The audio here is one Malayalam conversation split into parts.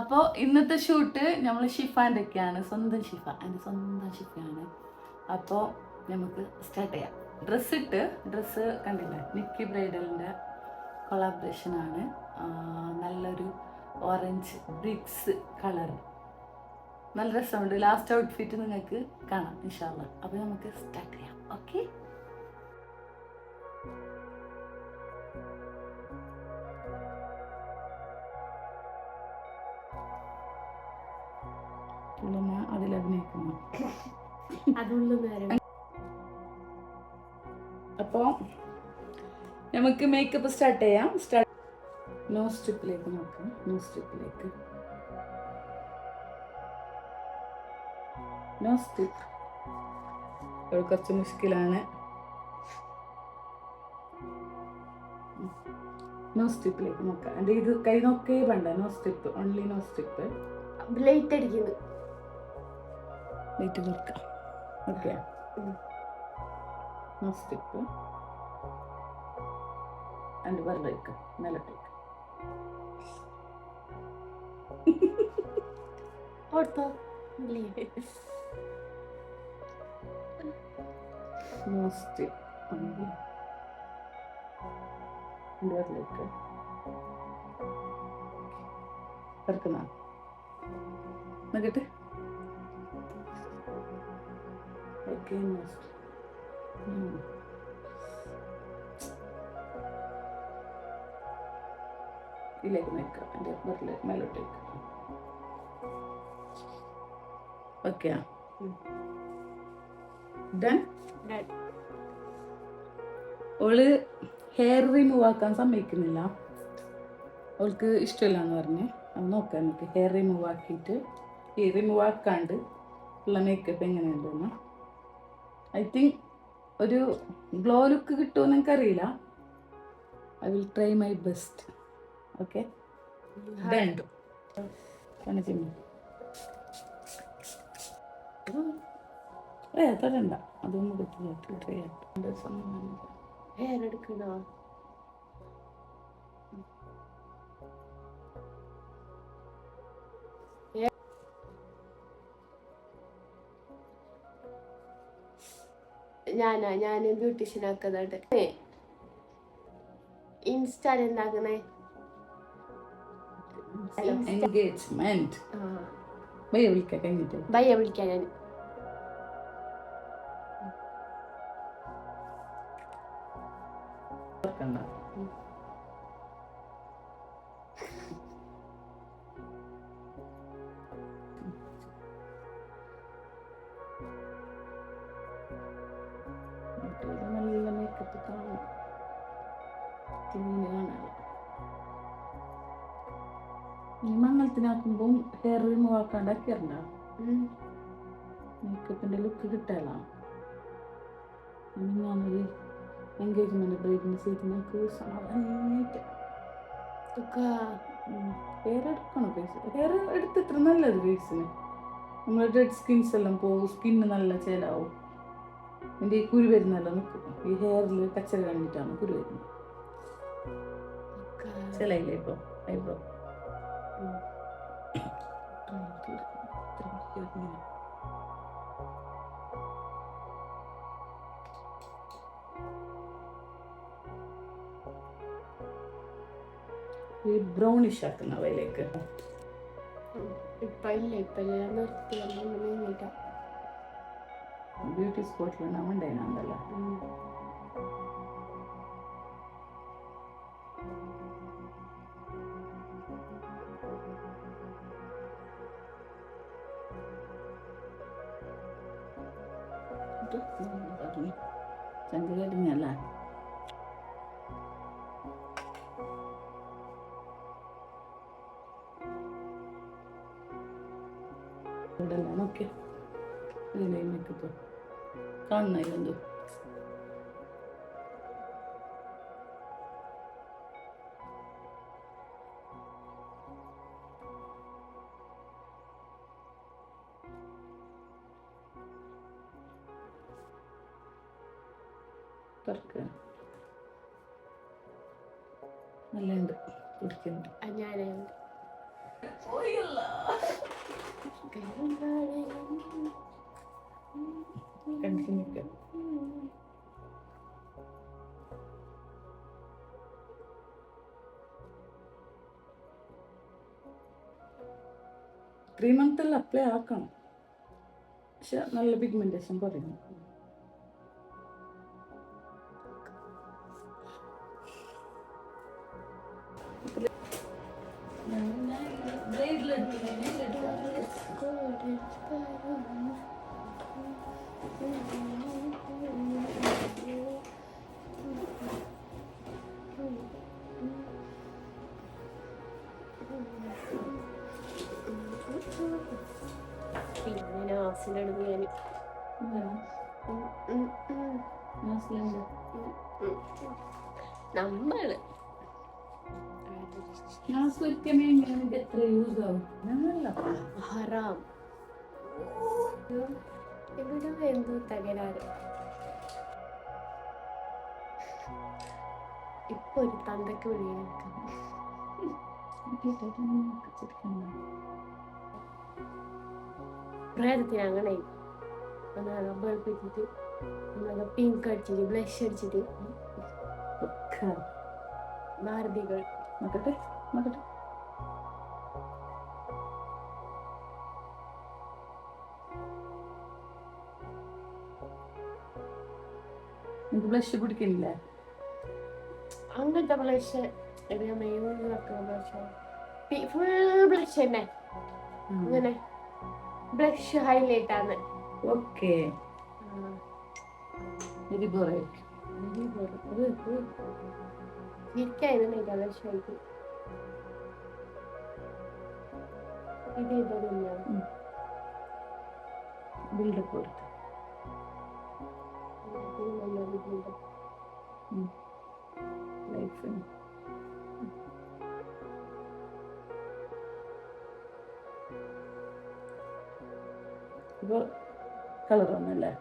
അപ്പോൾ ഇന്നത്തെ ഷൂട്ട് നമ്മൾ ഷിഫാന്റെ ഒക്കെയാണ് സ്വന്തം ഷിഫ. എന്റെ സ്വന്തം ഷിഫയാണ് അപ്പോൾ നമുക്ക് സ്റ്റാർട്ട് ചെയ്യാം. ഡ്രസ്സ് ഇട്ട് ഡ്രസ്സ് കണ്ടില്ലേ? നിക്കി ബ്രൈഡലിന്റെ കൊളാബറേഷനാണ് നല്ലൊരു ഓറഞ്ച് ബ്രിക്സ് കളർ നല്ല രസമുണ്ട്. ലാസ്റ്റ് ഔട്ട്ഫിറ്റ് നിങ്ങൾക്ക് കാണാം ഇൻഷാല്ല അപ്പോൾ നമുക്ക് സ്റ്റാർട്ട് ചെയ്യാം. ഓക്കെ പുള്ളിനെ അതിൽ അഭിനയിക്കുന്നു. അപ്പോൾ നമുക്ക് മേക്കപ്പ് സ്റ്റാർട്ട് ചെയ്യാം. സ്റ്റാർട്ട് നോ സ്ട്രിപ്പിലേക്ക് നോക്കാം. നോ സ്ട്രിപ്പിലേക്ക് നോ സ്ട്രിപ്പ് ഇവിടെ കുറച്ച് മുഷ്കിലാണ്. നോ സ്ട്രിപ്പിലേക്ക് നോക്കാം. എന്റെ ഇത് കൈ നോക്കേ വേണ്ട. Nose strip only nose strip light അടിക്കുന്നു. ലൈറ്റ് കൊടുക്കാം ഓക്കെ സ്റ്റെപ്പ് ആൻഡ് വെറുതെ നിലത്തേക്ക് ഓർത്തോ? നോക്കട്ടെ നോ സ്ട്രിപ്പ് ഇതിലേക്ക് നിൽക്കുക എന്റെ വെറുതെ മേലോട്ടേക്ക് okay done all hair remove ആക്കാൻ സമ്മതിക്കുന്നില്ല. അവൾക്ക് ഇഷ്ടമില്ല എന്ന് പറഞ്ഞ്. അത് നോക്കാം നമുക്ക്. ഹെയർ റിമൂവ് ആക്കിയിട്ട് ഈ റിമൂവ് ആക്കാണ്ട് ഉള്ള മേക്കപ്പ് എങ്ങനെയുണ്ടെന്ന്. ഐ തിങ്ക് ഒരു ഗ്ലോ ലുക്ക് കിട്ടുമെന്ന് എനിക്കറിയില്ല. I will try my best okay ഏ തരണ്ട അതൊന്നും പറ്റില്ല ട്രൈ ആയിട്ട് ഏ എടുക്കണോ? ഞാനാ ഞാൻ ബ്യൂട്ടീഷ്യൻ ആക്കുന്നുണ്ട് എൻഗേജ്മെന്റ് കഴിഞ്ഞിട്ട്. ഭയ്യ വിളിക്കാൻ ഞാൻ ഓർക്കണ്ട. ഈ മംഗളത്തിനാക്കുമ്പം ഹെയർ റിമൂവ് ആക്കാണ്ടാക്കിയറണ്ട ഉം. മേക്കപ്പിന്റെ ലുക്ക് കിട്ടാലോ. ഞാനൊരു എൻഗേജ്മെന്റ് ബ്രൈഡിന് സാധനമായിട്ട് ഹെയർ എടുക്കണം ഫേസ് ഹെയർ എടുത്തിത്ര നല്ലത് ഫേസിന് നമ്മൾ ഡെഡ് സ്കിൻസ് എല്ലാം പോകും. സ്കിന്ന് നല്ല ചേലാവും. എന്റെ ഈ കുരു വരുന്നല്ലോ നിൽക്കും ഈ ഹെയറിൽ കച്ചറ കണ്ടിട്ടാണ് കുരു വരുന്നത്. ചിലയില്ലേ ഇപ്പോൾ ഐബ്രോ ഉം. ഈ ബ്രൗണിഷ് ആക്കുന്ന അവയിലേക്ക്. ഉം. ഇപ്പൊ ഇല്ല ഇപ്പൊ എല്ലാം നിർത്തി എല്ലാം നീങ്ങിട്ട ബ്യൂട്ടി സ്പോട്ടിൽ ഇവിടെല്ലാം നോക്കി ഇതിലെ മേക്കപ്പ് കാണുന്നില്ലെന്തോ തുറക്കുക ത്രീ മന്ത്തിൽ അപ്ലൈ ആക്കണം. പക്ഷെ നല്ല പിഗ്മെന്റേഷൻ Thank പിന്നെ നമ്മൾ. ഹറാം. ഇവിടെ എന്തോ തകരാറ്. ഇപ്പൊ ഒരു തന്തക്ക് വിളിയെടുക്കാം പ്രേതത്തിന് അങ്ങനെ ബൾബ് ഇട്ടിട്ട് പിങ്ക് അടിച്ചിട്ട് ബ്ലഷ് അടിച്ചിട്ട് ഭാരതികൾ. നോക്കട്ടെ നോക്കട്ടെ. എനിക്ക് ബ്ലഷ് പിടിക്കുന്നില്ല അങ്ങനത്തെ ബ്ലഷ് ഫുൾ ബ്ലഷ് തന്നെ. അങ്ങനെ ബ്ലഷ് ഹൈലൈറ്റ് ആണ്. ഓക്കെ ഇത് ബോറേറ്റ് ശരിക്കായിരുന്നു ഇതാണ് ആയിട്ട് ഇത് ഇതൊന്നുമില്ല ബിൽഡപ്പ് കൊടുത്തു ലൈഫിന് ഇപ്പോൾ കളർ വന്നല്ലേ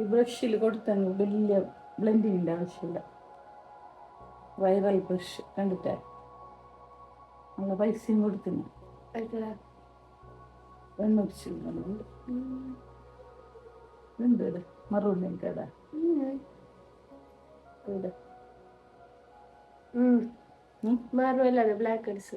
ഈ ബ്രഷിൽ കൊടുത്തങ്ങ് വലിയ ബ്ലെൻഡിങ്ങിന്റെ ആവശ്യമില്ല. വൈറൽ ബ്രഷ് കണ്ടിട്ടേ നല്ല പൈസയും കൊടുത്തിന് ഇവിടെ. മറുപടി എനിക്കടാ ഇവിടെ? ബ്ലാക്ക് അടിച്ച്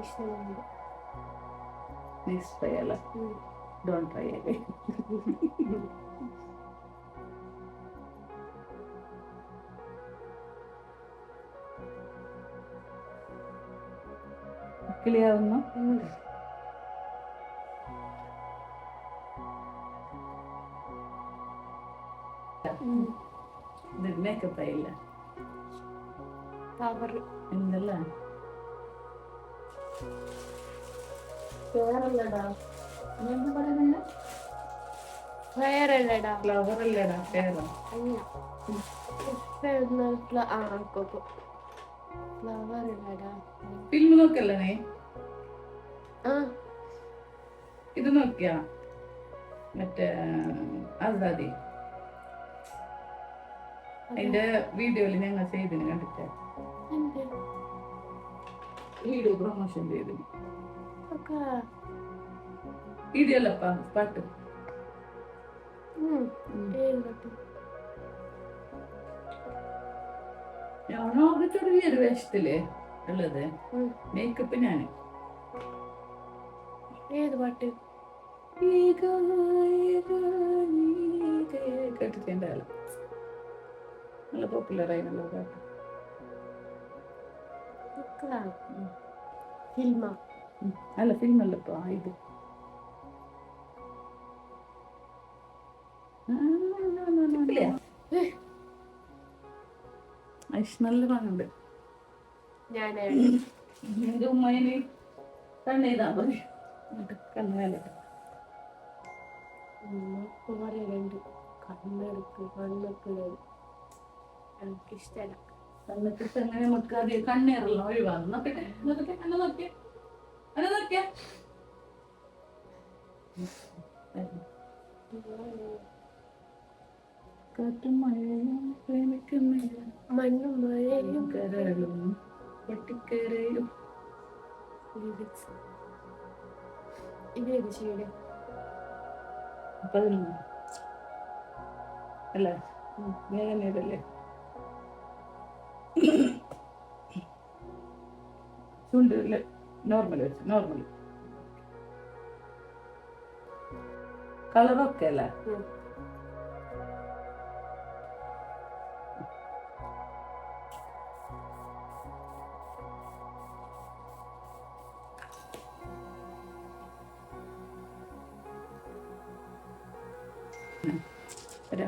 ഇഷ്ടമുണ്ട് Nice try don't try again കിളിയാവുന്നു ഇത് മേക്കപ്പ് ആയില്ല. പവർ എന്താ പറയുന്നത് ഫ്ലവർ അല്ലേടാ ഫ്ലവർ ഫിലിം നോക്കല്ലേ നീ? ഇത് നോക്കിയാ? മറ്റേ ആസാദി. അതിന്റെ വീഡിയോയിൽ ഞങ്ങൾ ചെയ്തിന് കണ്ടിട്ട്. വീഡിയോ പ്രൊമോഷൻ ചെയ്തിന് പാട്ട്. ഉം. ഏഴ് ഞാനോകെ ചെറിയൊരു വേഷത്തിൽ ഉള്ളത്. ഉം. മേക്കപ്പ് ഞാൻ ഏത് പാട്ട്? കേട്ടിട്ടുണ്ടാവില്ല. നല്ല പോപ്പുലർ ആയിട്ടുള്ള പാട്ട്. ഒക്കെ ഫിലിമല്ല ഇപ്പൊ. ആ ഇത്. നല്ല പാങ്ങുണ്ട് എന്റെ ഉമ്മേനെ കണ്ണെയ്താ മതി. കണ്ണ് ഇപ്പൊ പറയലുണ്ട് കണ്ണെടുക്ക് കണ്ണൊക്കെ എനിക്കിഷ്ടല്ല. എന്നിട്ട് എങ്ങനെ നമുക്ക് അത് കണ്ണേറല്ലോ ഒഴിവാകും നോക്കട്ടെ നോക്കട്ടെ നോക്കിയേ. എന്നെ നോക്കിയേ കാറ്റും മഴയും പ്രേമിക്കുന്നില്ല മണ്ണും മഴയും കരളും പൊട്ടിക്കരയും ലിറിക്സ് അല്ലേ? വേദനയിടല്ലേ ചുണ്ടിൽ നോർമൽ വെച്ച് നോർമൽ കളറൊക്കെ അല്ലേ. ഒരാ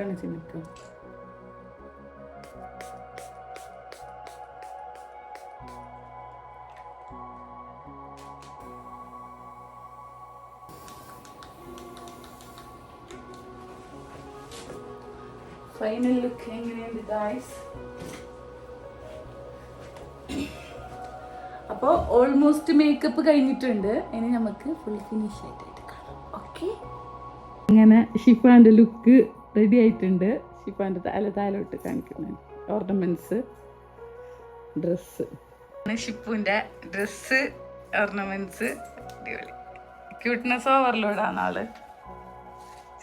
കാണിച്ച് നിൽക്കും. ഫൈനൽ ലുക്ക് എങ്ങനെയുണ്ട് ഗായ്സ് അപ്പോൾ ഓൾമോസ്റ്റ് മേക്കപ്പ് കഴിഞ്ഞിട്ടുണ്ട്. ഇനി നമുക്ക് ഫുൾ ഫിനിഷ് ആയിട്ട് കാണാം. ഓക്കെ അങ്ങനെ ഷിഫാന്റെ ലുക്ക് റെഡി ആയിട്ടുണ്ട്. ഷിഫാന്റെ തല താലോട്ട് കാണിക്കുന്നു ഓർണമെന്റ്സ് ഡ്രസ്സ് ഷിപ്പുവിന്റെ ഡ്രസ്സ് ഓർണമെന്റ്സ് അടിപൊളി. ക്യൂട്ട്നെസ് ഓവർലോഡാണ് ആൾ.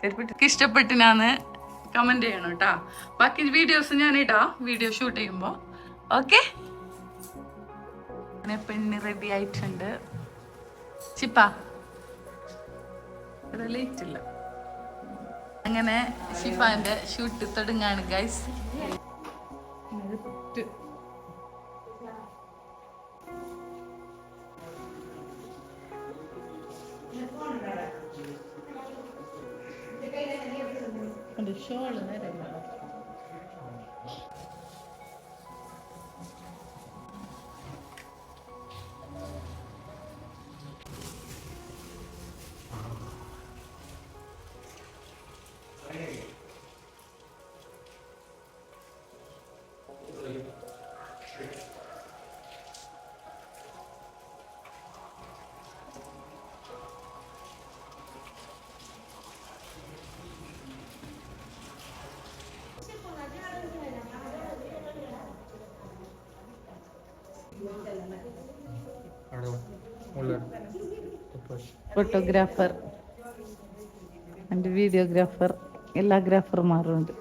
ശരി ഇഷ്ടപ്പെട്ടിനാന്ന് കമന്റ് ചെയ്യണം കേട്ടോ ബാക്കി വീഡിയോസ് ഞാൻ ഇടാം. വീഡിയോ ഷൂട്ട് ചെയ്യുമ്പോൾ ഓക്കെ പെണ്ണി റെഡി ആയിട്ടുണ്ട്. ചിപ്പ. ഇല്ല. അങ്ങനെ ഷിഫാന്റെ shoot തുടങ്ങാണ് guys do choro, né, Débora? Photographer and videographer എല്ലാ ഗ്രാഫർമാരും ഉണ്ട്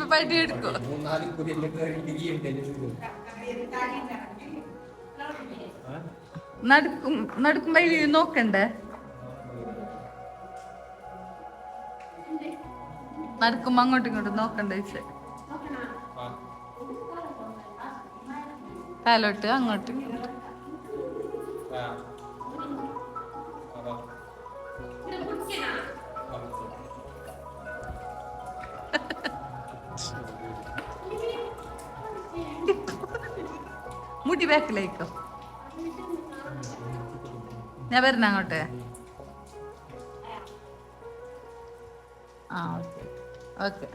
ഇപ്പൊ പടി എടുക്കും. നടക്കും നടക്കുമ്പോ നോക്കണ്ടേ? നടക്കുമ്പോ അങ്ങോട്ടും ഇങ്ങോട്ടും നോക്കണ്ടേ ഇച്ച്? തലോട്ട് അങ്ങോട്ടും ഇങ്ങോട്ടും. ബാക്കിലേക്കോ. ഞാൻ വരുന്ന അങ്ങോട്ട്. ആ ഓക്കെ.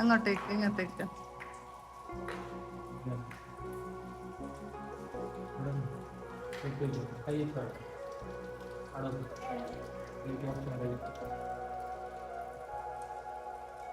അങ്ങോട്ടേക്ക് ഇങ്ങോട്ടേക്ക്.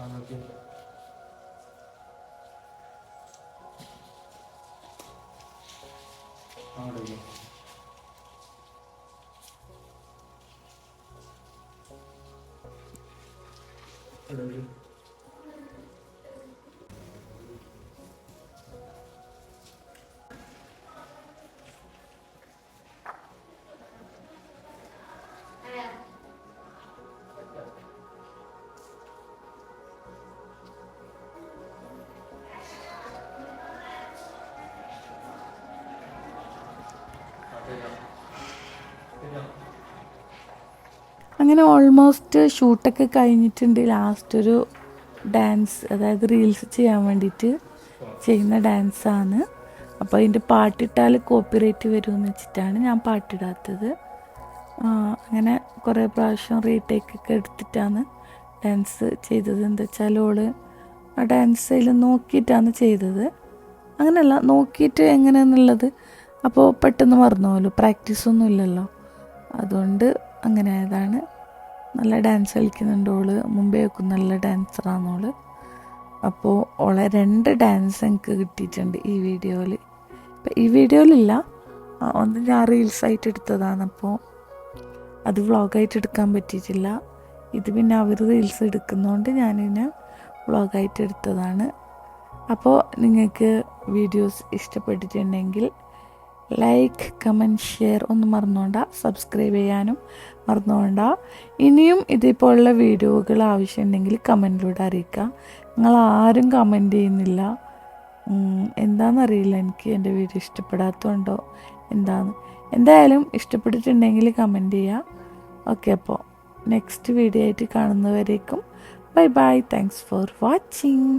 ആ ഓക്കെ അങ്ങോട്ടേക്ക് അങ്ങനെ ഓൾമോസ്റ്റ് ഷൂട്ടൊക്കെ കഴിഞ്ഞിട്ടുണ്ട്. ലാസ്റ്റ് ഒരു ഡാൻസ് അതായത് റീൽസ് ചെയ്യാൻ വേണ്ടിയിട്ട് ചെയ്യുന്ന ഡാൻസാണ് അപ്പോൾ അതിന്റെ പാട്ടിട്ടാൽ കോപ്പിറൈറ്റ് വരുമെന്ന് വെച്ചിട്ടാണ് ഞാൻ പാട്ടിടാത്തത്. അങ്ങനെ കുറേ പ്രാവശ്യം റീടേക്ക് ഒക്കെ എടുത്തിട്ടാണ് ഡാൻസ് ചെയ്തത്. എന്താ വെച്ചാൽ ഓൾ ആ ഡാൻസ് അതിൽ നോക്കിയിട്ടാണ് ചെയ്തത്. അങ്ങനെയല്ല നോക്കിയിട്ട് എങ്ങനെയാണെന്നുള്ളത് അപ്പോൾ പെട്ടെന്ന് മറന്നുപോലോ പ്രാക്ടീസ് ഒന്നും ഇല്ലല്ലോ. അതുകൊണ്ട് അങ്ങനെ ആയതാണ്. നല്ല ഡാൻസ് കളിക്കുന്നുണ്ട് ഓൾ. മുമ്പേ ഒക്കെ നല്ല ഡാൻസറാണ് ഓൾ. അപ്പോൾ ഓളെ രണ്ട് ഡാൻസ് എനിക്ക് കിട്ടിയിട്ടുണ്ട് ഈ വീഡിയോയിൽ ഇപ്പം ഈ വീഡിയോയിലില്ല. ഒന്ന് ഞാൻ റീൽസായിട്ട് എടുത്തതാണ്. അപ്പോൾ അത് വ്ളോഗായിട്ട് എടുക്കാൻ പറ്റിയിട്ടില്ല. ഇത് പിന്നെ അവർ റീൽസ് എടുക്കുന്നതുകൊണ്ട് ഞാനിതിനെ വ്ളോഗായിട്ട് എടുത്തതാണ്. അപ്പോൾ നിങ്ങൾക്ക് വീഡിയോസ് ഇഷ്ടപ്പെട്ടിട്ടുണ്ടെങ്കിൽ ലൈക്ക് കമന്റ് ഷെയർ ഒന്നും മറന്നുകൊണ്ട. സബ്സ്ക്രൈബ് ചെയ്യാനും മറന്നുകൊണ്ട. ഇനിയും ഇതേപോലുള്ള വീഡിയോകൾ ആവശ്യമുണ്ടെങ്കിൽ കമന്റിലൂടെ അറിയിക്കുക നിങ്ങൾ ആരും കമന്റ് ചെയ്യുന്നില്ല. എന്താണെന്നറിയില്ല എനിക്ക് എന്റെ വീഡിയോ ഇഷ്ടപ്പെടാത്തതുകൊണ്ടോ എന്താന്ന്. എന്തായാലും ഇഷ്ടപ്പെട്ടിട്ടുണ്ടെങ്കിൽ കമന്റ് ചെയ്യുക ഓക്കെ അപ്പോൾ നെക്സ്റ്റ് വീഡിയോ ആയിട്ട് കാണുന്നവരേക്കും. Bye bye thanks for watching